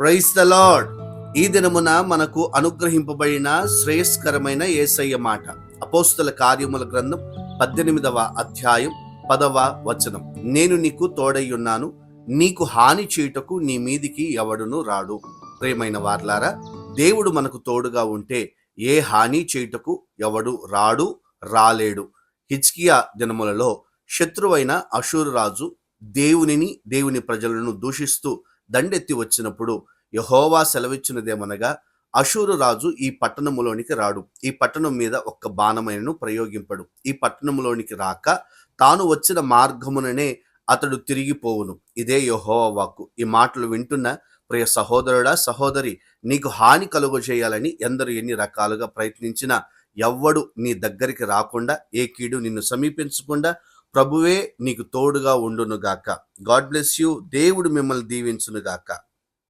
Price the lord ఈ దినమున మనకు అనుగ్రహింపబడిన శ్రేయస్కరమైన ఏసయ్య మాట. అపోస్తుల కార్యముల గ్రంథం పద్దెనిమిదవ అధ్యాయం పదవ వచనం. నేను నీకు తోడయ్యున్నాను నీకు హాని చేయుటకు నీ మీదికి ఎవడును రాడు. ప్రేమైన వార్లారా దేవుడు మనకు తోడుగా ఉంటే ఏ హాని చేయుటకు ఎవడు రాడు రాలేడు. హిజ్కియా దినములలో శత్రువైన అషూరు రాజు దేవునిని దేవుని ప్రజలను దూషిస్తూ దండెత్తి వచ్చినప్పుడు యహోవా సెలవిచ్చినదేమనగా అషూరు రాజు ఈ పట్టణములోనికి రాడు. ఈ పట్టణం మీద ఒక్క బాణమైనను ప్రయోగింపడు. ఈ పట్టణములోనికి రాక తాను వచ్చిన మార్గముననే అతడు తిరిగిపోవును. ఇదే యహోవా వాక్కు. ఈ మాటలు వింటున్న ప్రియ సహోదరుడా సహోదరి నీకు హాని కలుగు చేయాలని ఎందరు ఎన్ని రకాలుగా ప్రయత్నించినా ఎవ్వడు నీ దగ్గరికి రాకుండా ఏ కీడు నిన్ను సమీపించకుండా ప్రభువే నీకు తోడుగా ఉండునుగాక. God bless you. దేవుడు మిమ్మల్ని దీవించునుగాక.